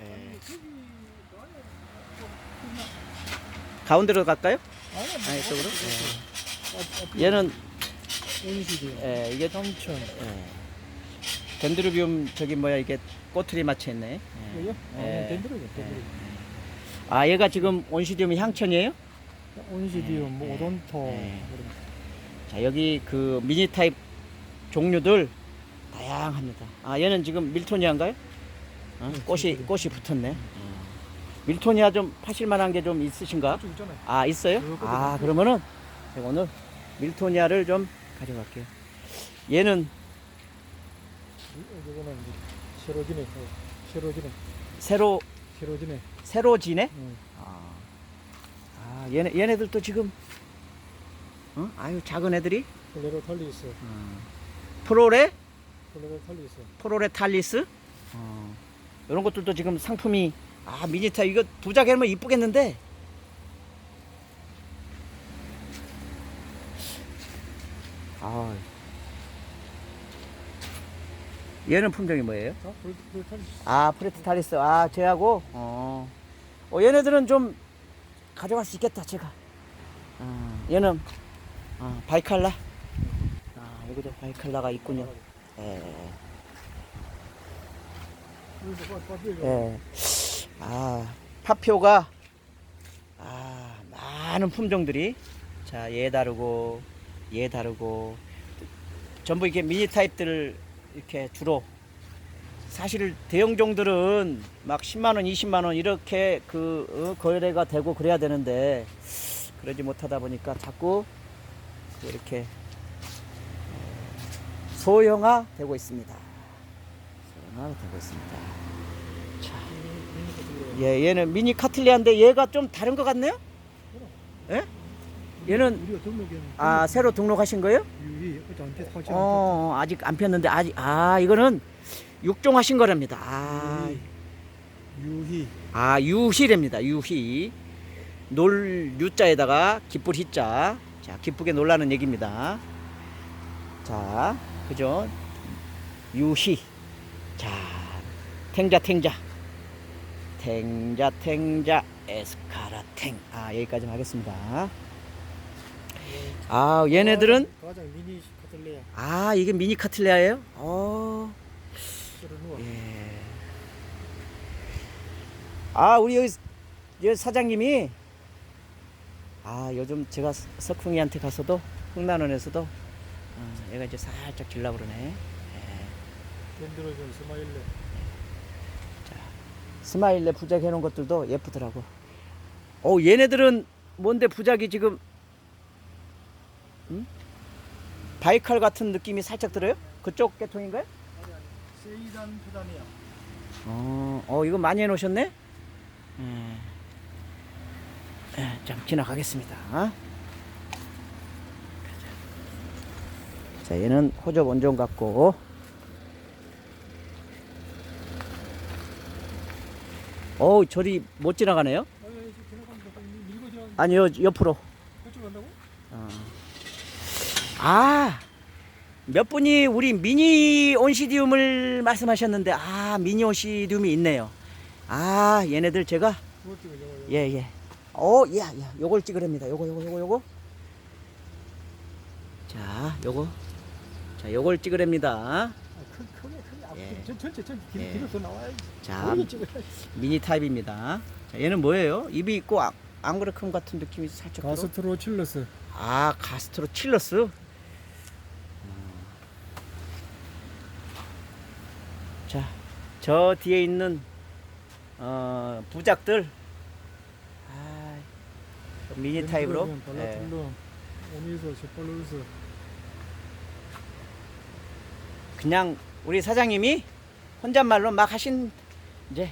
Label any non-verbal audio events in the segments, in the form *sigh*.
예. 가운데로 갈까요? 아니, 아, 이쪽으로? 아, 예. 얘는 온실이요. 예, 이게 삼천. 예. 덴드로비움 저기 뭐야 이게 꼬투리 맞춰 있네. 예. 이거요? 아, 예. 덴드로죠, 덴드로. 아, 얘가 지금 온시디움 향천이에요? 온실이요, 뭐 예. 오돈토. 예. 자, 여기 그 미니 타입 종류들 다양합니다. 아, 얘는 지금 밀토니아인가요? 어? 네, 꽃이. 꽃이 붙었네. 어. 밀토니아 좀 파실 만한 게 좀 있으신가? 저쪽 있잖아요. 아, 있어요? 요거도 아. 그러면은 제가 오늘 밀토니아를 좀 가져갈게요. 얘는 이- 이거는 이제 세로지네, 어, 세로지네, 새로 세로지네. 새로 지네? 응. 아, 아 얘네 얘네들도 지금 어? 아유 작은 애들이 폴레로 탈리 있어. 어. 프로레 폴레로 탈리 있어. 프로레 탈리스 어. 이런 것들도 지금 상품이 아 미니타 이거 두장 해면 이쁘겠는데 아 얘는 품종이 뭐예요? 있어. 아 프레트 탈리스 아 쟤하고 어. 어 얘네들은 좀 가져갈 수 있겠다 제가 아, 얘는 아, 바이칼라 아 여기도 바이칼라가 있군요 예. 예. 아, 파표가 아, 많은 품종들이 자, 얘 다르고 얘 다르고 전부 이게 미니 타입들을 이렇게 주로 사실 대형종들은 막 10만 원, 20만 원 이렇게 그 어, 거래가 되고 그래야 되는데 그러지 못하다 보니까 자꾸 그 이렇게 어, 소형화 되고 있습니다. 있습니다. 자, 예, 얘는 미니 카틀리아인데 얘가 좀 다른 것 같네요? 예? 얘는 아 새로 등록하신 거예요? 어 아직 안 폈는데 아직 아 이거는 육종하신 거랍니다. 아, 유희. 아 유희랍니다. 유희 놀 유자에다가 기쁠 희자 자 기쁘게 놀라는 얘기입니다. 자 그죠? 유희 자 탱자 탱자 탱자 탱자 에스카라 탱 아 여기까지 하겠습니다. 아 얘네들은 미니 카틀레야. 아 이게 미니 카틀레아예요? 어. 예. 아 우리 여기, 여기 사장님이 아 요즘 제가 서- 석흥이한테 가서도 흥난원에서도 어, 얘가 이제 살짝 질라 그러네. 예. 덴드로존 스마일레. 스마일레 부작 해놓은 것들도 예쁘더라고. 어 얘네들은 뭔데 부작이 지금 음? 바이칼 같은 느낌이 살짝 들어요? 그쪽 계통인가요? 세이단 페다니아. 어, 어 이거 많이 해놓으셨네? 예. 예, 좀 지나가겠습니다. 자, 얘는 호접 원종 같고, 어 저리 못 지나가네요? 아니요, 옆으로. 어. 아, 몇 분이 우리 미니 온시디움을 말씀하셨는데, 아, 미니 온시디움이 있네요. 아, 얘네들 제가 저거. 예, 예. 어, 야, 야, 요걸 찍으랍니다. 요거, 요거, 요거, 요거. 자, 요거. 자, 요걸 찍으랍니다. 예. 전, 전체, 전체 뒤로, 예. 뒤로 더 나와야지. 자, 머리 찍어야지. 미니 타입입니다. 자, 얘는 뭐예요? 입이 있고 아, 앙그레큼 같은 느낌이 살짝 들어. 가스트로 칠러스. 아, 가스트로 칠러스. 자, 저 뒤에 있는 어, 부작들 아, 미니 타입으로 예. 그냥 우리 사장님이 혼잣말로 막 하신 이제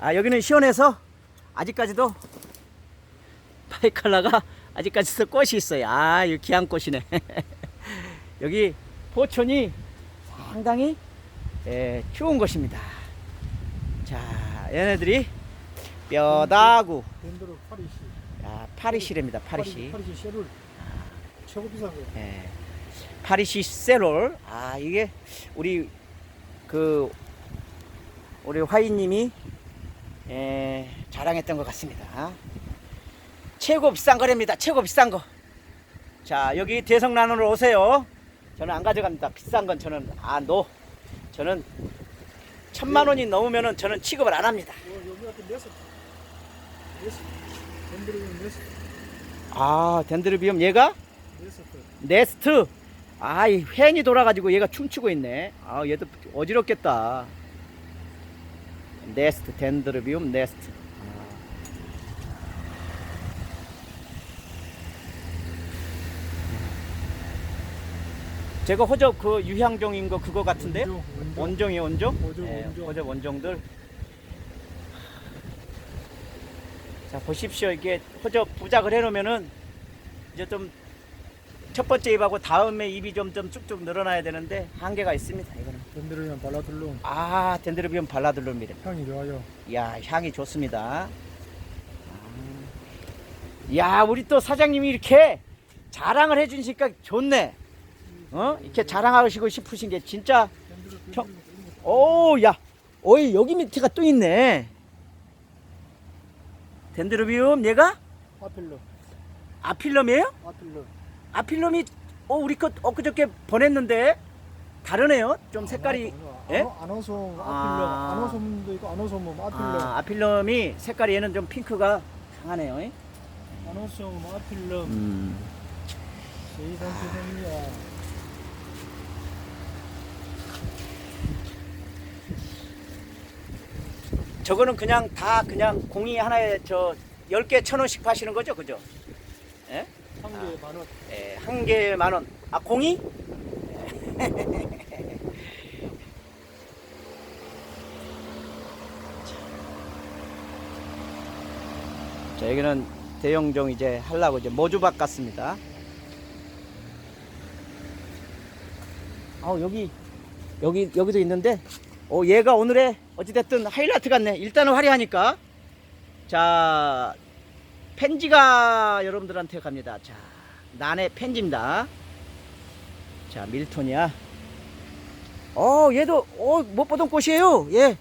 아 여기는 시원해서 아직까지도 바이칼라가 아직까지도 꽃이 있어요. 아, 이 귀한 꽃이네. *laughs* 여기 포천이 상당히 예, 추운 곳입니다. 자, 얘네들이 뼈다구, 덴드로 파리시. 아, 파리시랍니다. 파리시. 파리시 쉐룰. 최고 비싼 거. 예. 파리시 세롤. 아, 이게 우리 그 우리 화이님이 예, 자랑했던 것 같습니다. 최고 비싼 거랍니다. 최고 비싼 거. 자, 여기 대성란으로 오세요. 저는 안 가져갑니다. 비싼 건 저는 안 놓. 저는 천만 원이 넘으면은 저는 취급을 안 합니다. 어. 아, 덴드르비움 얘가 네스트. 네스트. 아, 이 팬이 돌아가지고 얘가 춤추고 있네. 아, 얘도 어지럽겠다. 네스트, 덴드르비움 네스트. 제가 호접 그 유향종인 거 그거 같은데요? 원종, 원종. 원종이 원종? 원종, 예, 원종. 호접 원종들. 자 보십시오 이게 호접 부작을 해놓으면은 이제 좀 첫 번째 입하고 다음에 입이 좀좀 쭉쭉 늘어나야 되는데 한계가 있습니다 이거는. 덴드로비움 발라툴룸. 아 덴드르비움 발라들룸이래. 향이 좋아요. 야 향이 좋습니다. 아. 야 우리 또 사장님이 이렇게 자랑을 해주시니까 좋네. 어 이렇게 자랑하시고 싶으신 게 진짜 덴드로비움. 형. 오, 야, 어이 여기 밑에가 또 있네. 덴드로비움 얘가 아필러. 아필럼이에요? 아필러. 아필럼이 어 우리 것 엊그저께 보냈는데 다르네요. 좀 색깔이 예? 아노솜 아필러. 아. 아노솜도 있고 아노솜 아필러. 아, 아필럼이 색깔이 얘는 좀 핑크가 강하네요. 예? 아노솜 아필러. 음. 세이산티센이야. 저거는 그냥 다 그냥 공이 하나에 저 10개 천 원씩 파시는 거죠, 그죠? 예? 한개 만 원. 예, 한 개에 만 원. 아, 공이? 자, 여기는 대형종 이제 하려고 이제 모주박 같습니다. 아, 여기 여기 여기도 있는데 어, 얘가 오늘의 어찌됐든 하이라이트 같네. 일단은 화려하니까. 자, 펜지가 여러분들한테 갑니다. 자, 난의 펜지입니다. 자, 밀톤이야. 어, 얘도 어, 못 보던 꽃이에요. 예.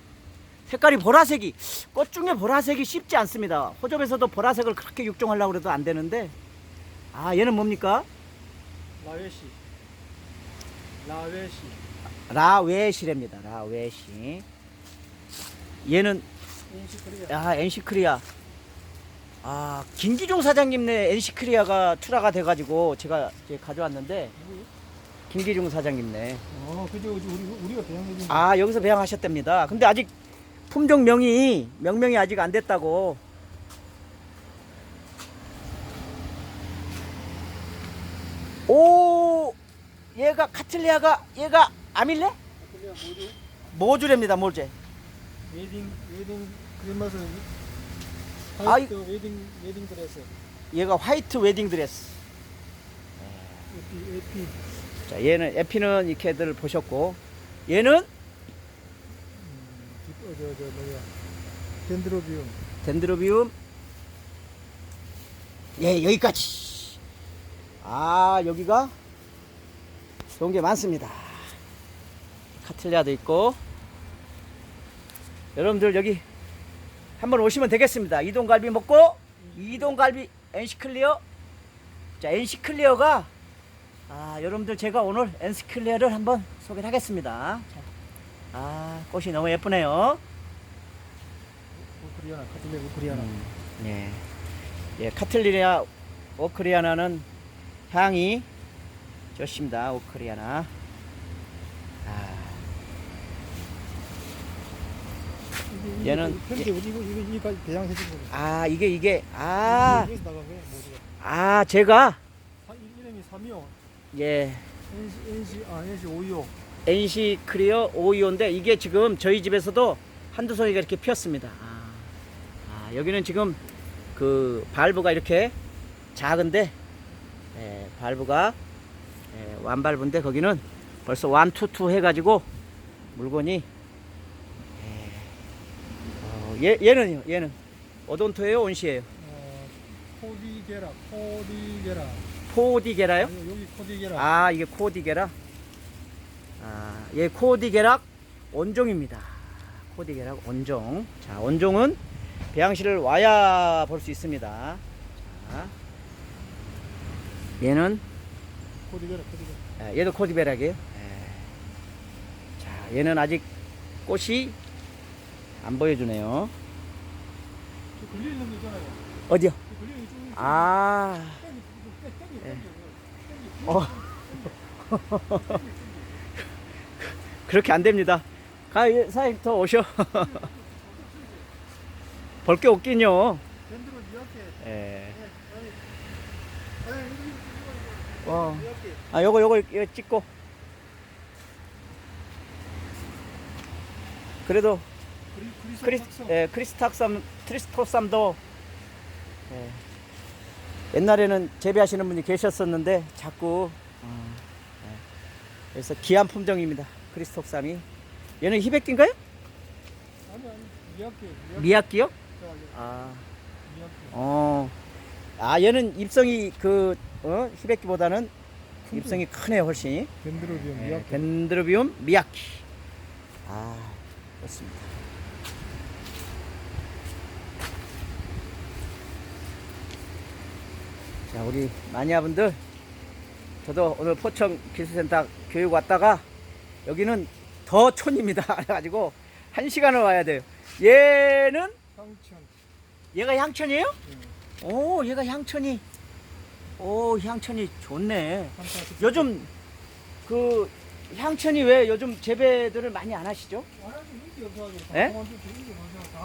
색깔이 보라색이 꽃 중에 보라색이 쉽지 않습니다. 호접에서도 보라색을 그렇게 육종하려고 그래도 안 되는데 아 얘는 뭡니까? 라웨시. 라웨시. 라웨시랍니다. 라웨시. 얘는 인시크리아. 아 엔시크리아. 아 김기종 사장님네 엔시크리아가 투라가 돼가지고 제가 이제 가져왔는데 김기종 사장님네. 어, 그죠. 그죠. 우리 우리가 배양해준. 아 여기서 배양하셨답니다. 근데 아직 품종 명이 명명이 아직 안 됐다고. 오 얘가 카틀리아가 얘가 아밀레? 뭐지? 모주랍니다 모제. 웨딩 웨딩 크리스마스. 아이- 화이트 웨딩 웨딩 드레스. 얘가 화이트 웨딩 드레스. 에피 에피. 자 얘는 에피는 이렇게들 보셨고 얘는 음, 뒷- 어, 저, 저 뭐야. 덴드로비움. 덴드로비움. 예 여기까지. 아 여기가 좋은 게 많습니다. 카틀리아도 있고 여러분들 여기 한번 오시면 되겠습니다. 이동갈비 먹고 이동갈비 엔시클리어 자 엔시클리어가 아 여러분들 제가 오늘 엔시클리어를 한번 소개를 하겠습니다. 자, 아 꽃이 너무 예쁘네요. 우크리아나 카틀레 우크리아나. 음, 예. 예, 카틀리아 오크리아나는 향이 좋습니다. 오크리아나. 아, 이게- 얘는- 이거 이거 이거 배양해준 거. 아 이게 이게 아, 여기서 나간 거야 뭐지가. 아 제가 사- 이- 이름이 삼이오. 예 NC NC 아 NC 오이오. NC 크리어 525인데 이게 지금 저희 집에서도 한두 송이가 이렇게 피었습니다. 아, 아, 여기는 지금 그 발브가 이렇게 작은데 예, 발브가 예, 완발브인데 거기는 벌써 완투투 해가지고 물건이 예, 어, 얘, 얘는요 얘는 오돈토예요 온시예요 어, 코디게라 코디게라. 포디게라요? 아니, 여기 코디게라. 아 이게 코디게라 아 얘 코디게락 원종입니다 코디게락 원종 자 원종은 배양실을 와야 볼 수 있습니다. 자, 얘는 코디베라 코디베라. 예, 얘도 코디베락이에요. 예. 자, 얘는 아직 꽃이 안 보여주네요. 어디요? 아, 예. 어. *laughs* 그렇게 안 됩니다. 가, 예, 사장님 더 오셔. *laughs* 볼게 없긴요. 예. 아니, 어. 아, 요거, 요거, 이거 찍고. 그래도 크리스. 예, 크리스탁삼, 트리스토삼도 예, 옛날에는 재배하시는 분이 계셨었는데 자꾸 어, 예, 그래서 귀한 품종입니다. 크리스톡삼이 얘는 히백기인가요? 아니 아니 미약해. 미약. 미약기요? 자, 아. 어, 아 얘는 입성이 그 어, 히백기보다는 입성이 크네요 훨씬. 밴드로 비면 예, 미약해. 덴드로비움 미야키. 아, 좋습니다. 우리 마니아분들, 저도 오늘 포청 기술센터 교육 왔다가 여기는 더 촌입니다. *laughs* 그래가지고 한 시간을 와야 돼요. 얘는 상천. 얘가 향천이에요? 예. 오, 얘가 향천이. 오, 향천이 좋네. 요즘 그 향천이 왜 요즘 재배들을 많이 안 하시죠? 예?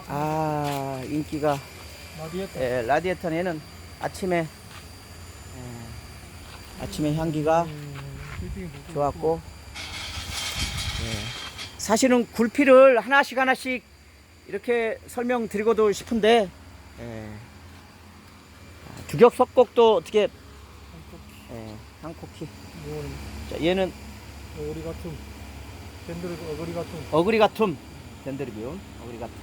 아 인기가 마디에타. 예, 라디에터에는 아침에 예, 아침에 향기가. 좋았고 예, 사실은 굴피를 하나씩 하나씩 이렇게 설명드리고도 싶은데 예, 아, 주격 석곡도 어떻게 예, 한코키 자, 얘는 어거리 같은. 밴드로 어거리 같은. 어그리 같음 덴드리비움 어그리 같음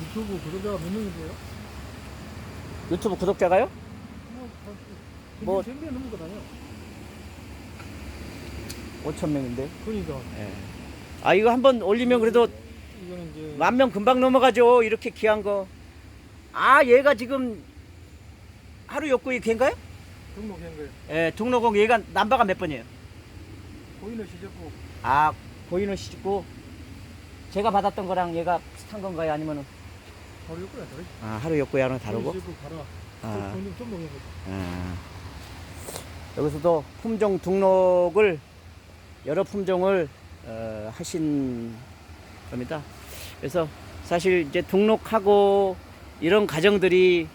유튜브 구독자가 몇 명이세요? 유튜브 구독자가요? 뭐- 뭐 넘는 거다요. 5천 명인데 그러니까 아 이거 한번 올리면 그래도 이거는 이제 만 명 금방 넘어가죠. 이렇게 귀한 거. 아, 얘가 지금 하루 욕구이 걔인가요? 등록한 거예요. 예, 등록공 얘가 남바가 몇 번이에요? 고인을 시켰고 아, 고인을 시집고 제가 받았던 거랑 얘가 비슷한 건가요? 아니면은 바로 욕구야 다르지. 아, 하루 욕구야는 다르고. 바로 아, 좀 거. 아. 여기서도 품종 등록을 여러 품종을 어, 하신 겁니다. 그래서 사실 이제 등록하고 이런 과정들이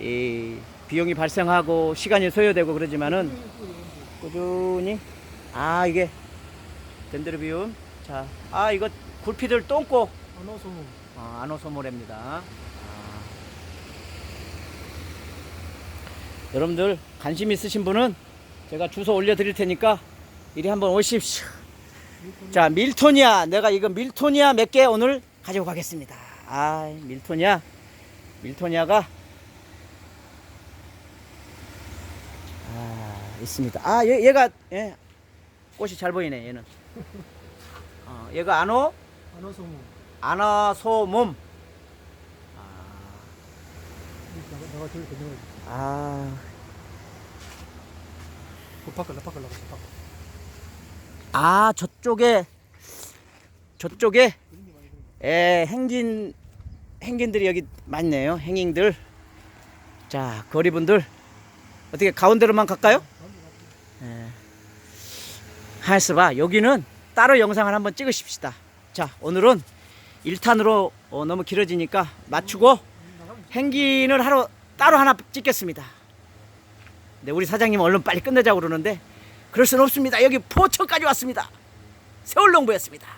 이 비용이 발생하고 시간이 소요되고 그러지만은 꾸준히 아 이게 덴드로비움 자아 이거 굴피들 똥꼬 안어서 아, 아노소모레입니다. 아. 여러분들 관심 있으신 분은 제가 주소 올려드릴 테니까 이리 한번 오십시오. 자 밀토니아 내가 이거 밀토니아 몇 개 오늘 가지고 가겠습니다. 아 밀토니아 밀토니아가 아 있습니다. 아 얘, 얘가 예, 꽃이 잘 보이네 얘는. *laughs* 어, 얘가 아노 안어서 뭐 아나소몸. 아, 나가 바꿔. 아 저쪽에 저쪽에 에 행진 행진들이 여기 많네요. 행인들. 자 거리분들 어떻게 가운데로만 갈까요? 예. 하스바 여기는 따로 영상을 한번 찍으십시다. 자 오늘은 1탄으로 어, 너무 길어지니까 맞추고 행진을 하러 따로 하나 찍겠습니다. 근데 우리 사장님 얼른 빨리 끝내자고 그러는데 그럴 수는 없습니다. 여기 포천까지 왔습니다. 세월농부였습니다.